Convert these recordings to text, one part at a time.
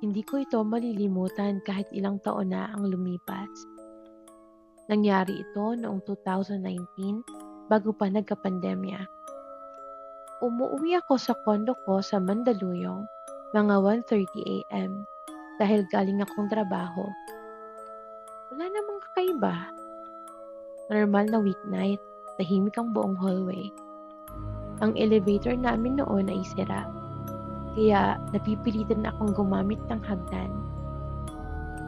Hindi ko ito malilimutan kahit ilang taon na ang lumipas. Nangyari ito noong 2019 bago pa nagka-pandemya. Umuwi ako sa kondo ko sa Mandaluyong mga 1.30 a.m. dahil galing akong trabaho. Wala namang kakaiba. Normal na weeknight, tahimik ang buong hallway. Ang elevator namin noon ay sira. Kaya napipilitan akong gumamit ng hagdan.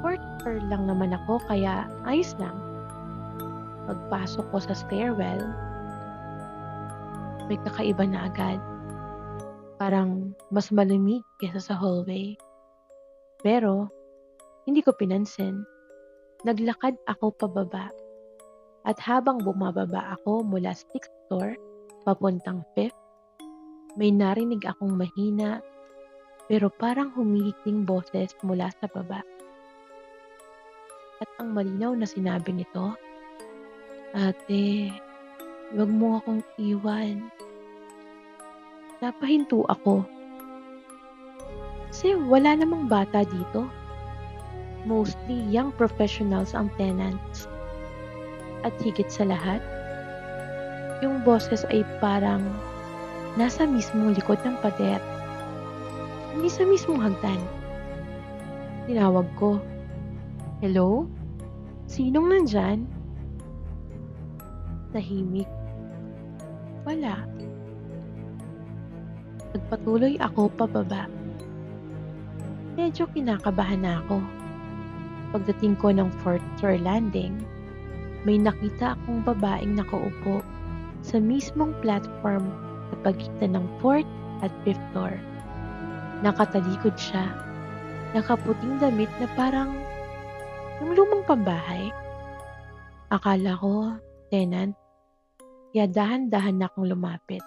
Floor lang naman ako kaya ayos lang. Pagpasok ko sa stairwell, may kakaiba na agad. Parang mas malamig kesa sa hallway. Pero, hindi ko pinansin. Naglakad ako pababa. At habang bumababa ako mula 6th floor, papuntang 5th, may narinig akong mahina pero parang humihikling boses mula sa baba. At ang malinaw na sinabi nito, Ate, wag mo akong iwan. Napahinto ako. Kasi wala namang bata dito. Mostly young professionals ang tenants. At higit sa lahat, yung boses ay parang nasa mismong likod ng pader. Hindi sa mismong hagdan. Tinawag ko. Hello? Sinong nandyan? Tahimik. Wala. Nagpatuloy ako pababa. Medyo kinakabahan na ako. Pagdating ko ng fourth floor landing, may nakita akong babaeng nakaupo sa mismong platform sa pagitan ng fourth at fifth floor. Nakatalikod siya. Nakaputing damit na parang yung lumang pambahay. Akala ko, tenant, kaya dahan-dahan na akong lumapit.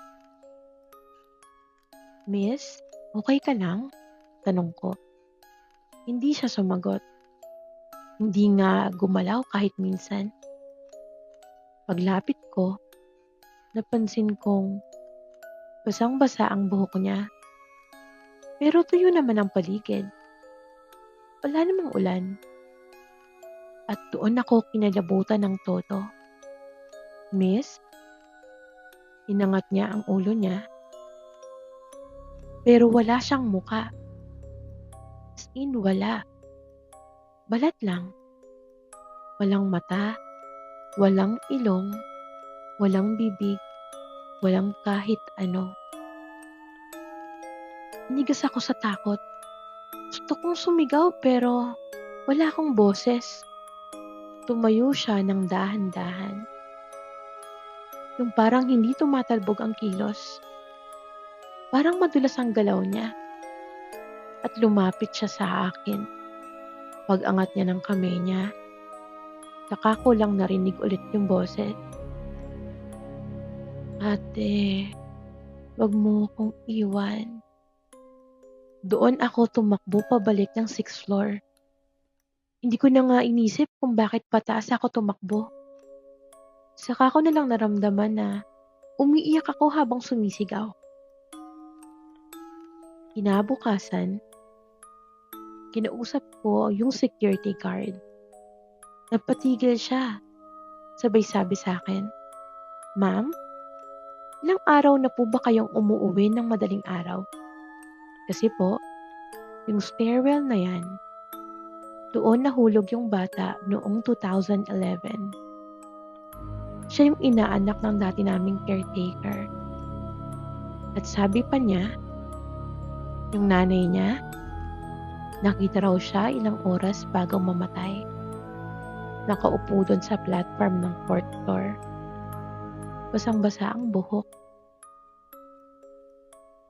Miss, okay ka lang? Tanong ko. Hindi siya sumagot. Hindi nga gumalaw kahit minsan. Paglapit ko, napansin kong basang-basa ang buhok niya. Pero tuyo naman ang paligid. Wala namang ulan. At doon ako kinalabutan ng toto. Miss, inangat niya ang ulo niya. Pero wala siyang muka. As in, wala. Balat lang. Walang mata, walang ilong, walang bibig, walang kahit ano. Nigas ako sa takot. Gusto kong sumigaw pero wala akong boses. Tumayo siya ng dahan-dahan. Yung parang hindi tumatalbog ang kilos. Parang madulas ang galaw niya. At lumapit siya sa akin. Pag-angat niya ng kamay niya, saka ko lang narinig ulit yung boses. Ate, wag mo akong iwan. Doon ako tumakbo pabalik ng sixth floor. Hindi ko na nga inisip kung bakit pataas ako tumakbo. Saka ko na lang naramdaman na umiiyak ako habang sumisigaw. Kinabukasan, kinausap ko yung security guard. Napatigil siya. Sabay sabi sa akin, Ma'am, ilang araw na po ba kayong umuuwi ng madaling araw? Kasi po, yung stairwell na yan, doon nahulog yung bata noong 2011. Siya yung inaanak ng dati naming caretaker. At sabi pa niya, yung nanay niya, nakita raw siya ilang oras bago mamatay. Nakaupo doon sa platform ng fourth floor. Basang-basa ang buhok.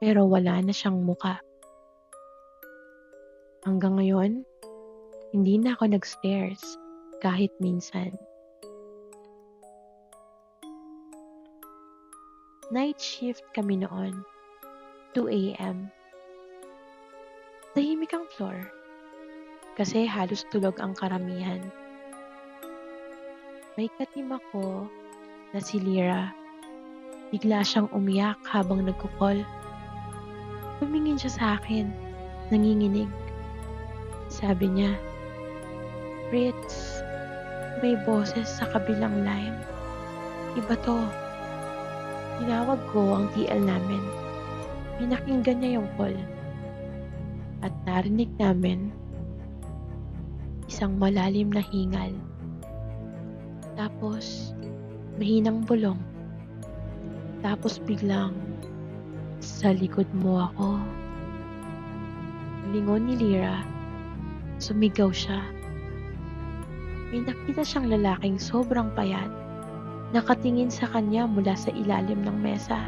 Pero wala na siyang muka. Hanggang ngayon, hindi na ako nag-stairs kahit minsan. Night shift kami noon. 2 a.m. Tahimik ang floor. Kasi halos tulog ang karamihan. May katim ako na si Lyra. Bigla siyang umiyak habang nagkukol. Tumingin siya sa akin, nanginginig. Sabi niya, Fritz, may boses sa kabilang line. Iba to. Tinawag ko ang TL namin. Pinakinggan niya yung call. At narinig namin isang malalim na hingal. Tapos, mahinang bulong. Tapos biglang, sa likod mo ako. Lingon ni Lyra, sumigaw siya. May nakita siyang lalaking sobrang payat, nakatingin sa kanya mula sa ilalim ng mesa.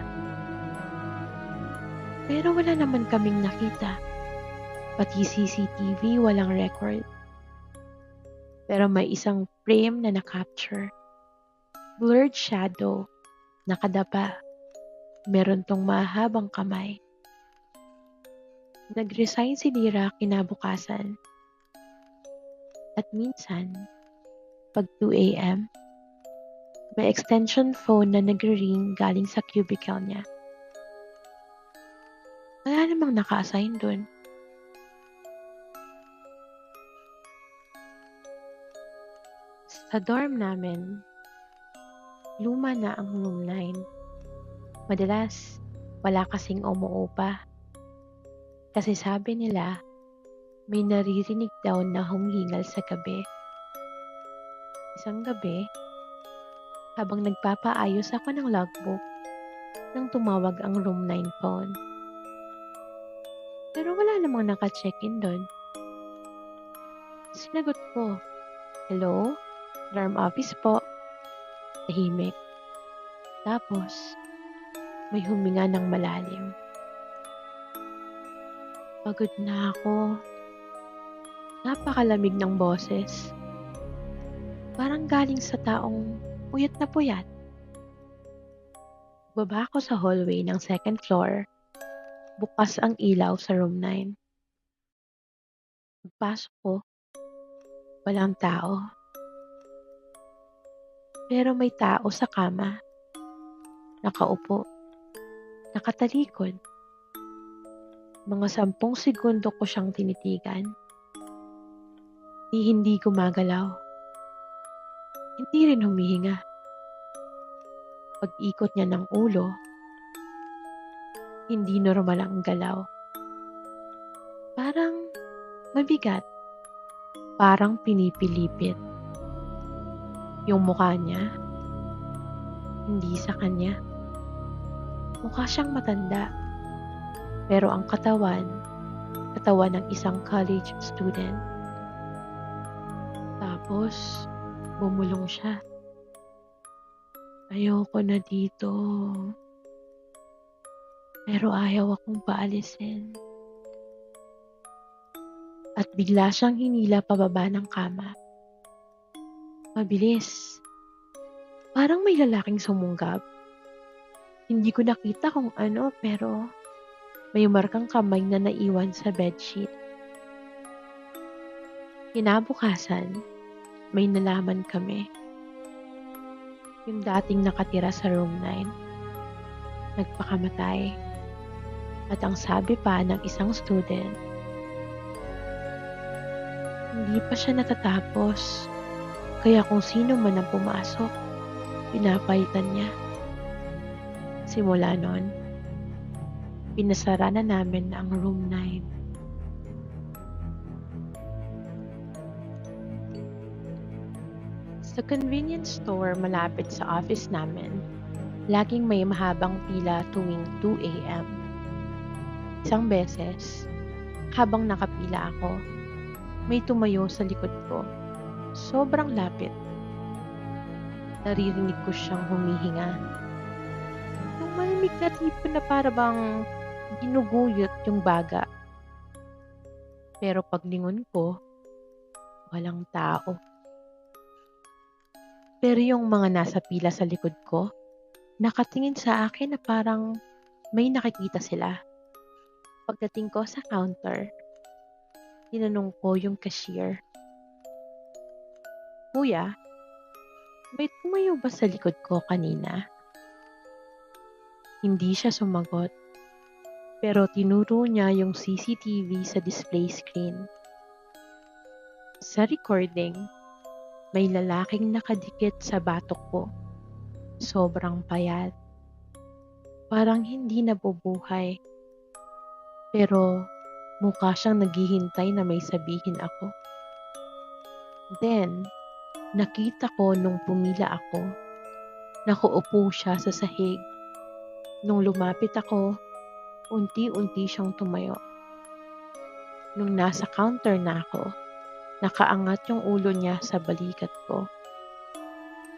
Pero wala naman kaming nakita. Pati CCTV walang record. Pero may isang frame na na-capture. Blurred shadow, nakadapa. Meron tong mahabang kamay. Nag-resign si Lira kinabukasan. At minsan, pag 2 a.m., may extension phone na nagre-ring galing sa cubicle niya. Wala namang naka-assign dun. Sa dorm namin, luma na ang room 9. Madalas, wala kasing umuupa. Kasi sabi nila, may naririnig daw na humihingal sa gabi. Isang gabi, habang nagpapaayos ako ng logbook, nang tumawag ang room 9 phone. Pero wala namang naka-check-in doon. Sinagot ko, Hello? Dorm office po. Tahimik. Tapos, may huminga ng malalim. Pagod na ako. Napakalamig ng boses. Parang galing sa taong puyat na puyat. Baba ako sa hallway ng second floor. Bukas ang ilaw sa room 9. Pagpasok ko, walang tao. Pero may tao sa kama. Nakaupo. Nakatalikod. Mga sampung segundo ko siyang tinitigan. Di hindi gumagalaw. Hindi rin humihinga. Pag-ikot niya ng ulo, hindi normal ang galaw. Parang mabigat. Parang pinipilipit. Yung mukha niya, hindi sa kanya. Mukha siyang matanda. Pero ang katawan, katawan ng isang college student. Tapos, bumulong siya. Ayoko na dito. Pero ayaw akong paalisin. At bigla siyang hinila pababa ng kama. Mabilis. Parang may lalaking sumunggab. Hindi ko nakita kung ano pero may markang kamay na naiwan sa bedsheet. Kinabukasan, may nalaman kami. Yung dating nakatira sa room 9, nagpakamatay. At ang sabi pa ng isang student, hindi pa siya natatapos. Kaya kung sino man ang pumasok, pinapalitan niya. Simula noon, pinasara na namin ang room 9. Sa convenience store malapit sa office namin, laging may mahabang pila tuwing 2 a.m. Isang beses, habang nakapila ako, may tumayo sa likod ko. Sobrang lapit. Naririnig ko siyang humihinga. Yung malamig na tipo na para bang ginuguyot yung baga. Pero paglingon ko, walang tao. Pero yung mga nasa pila sa likod ko, nakatingin sa akin na parang may nakikita sila. Pagdating ko sa counter, tinanong ko yung cashier. Kuya, may tumayo ba sa likod ko kanina? Hindi siya sumagot. Pero tinuro niya yung CCTV sa display screen. Sa recording, may lalaking nakadikit sa batok ko. Sobrang payat. Parang hindi nabubuhay. Pero mukha siyang naghihintay na may sabihin ako. Then, nakita ko nung pumila ako, nakaupo siya sa sahig. Nung lumapit ako, unti-unti siyang tumayo. Nung nasa counter na ako, nakaangat yung ulo niya sa balikat ko.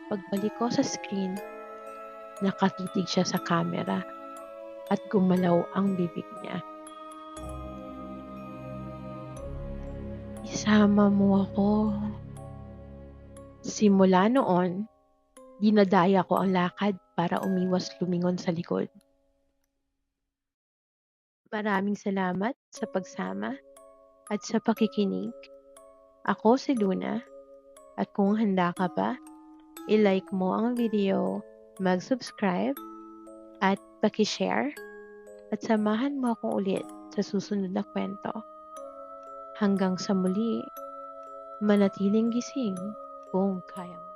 Pagbalik ko sa screen, nakatitig siya sa camera at gumalaw ang bibig niya. Isama mo ako. Simula noon, dinadaya ko ang lakad para umiwas lumingon sa likod. Maraming salamat sa pagsama at sa pakikinig. Ako si Luna at kung handa ka pa, i-like mo ang video, mag-subscribe at paki-share at samahan mo akong ulit sa susunod na kwento. Hanggang sa muli, manatiling gising kung kaya mo.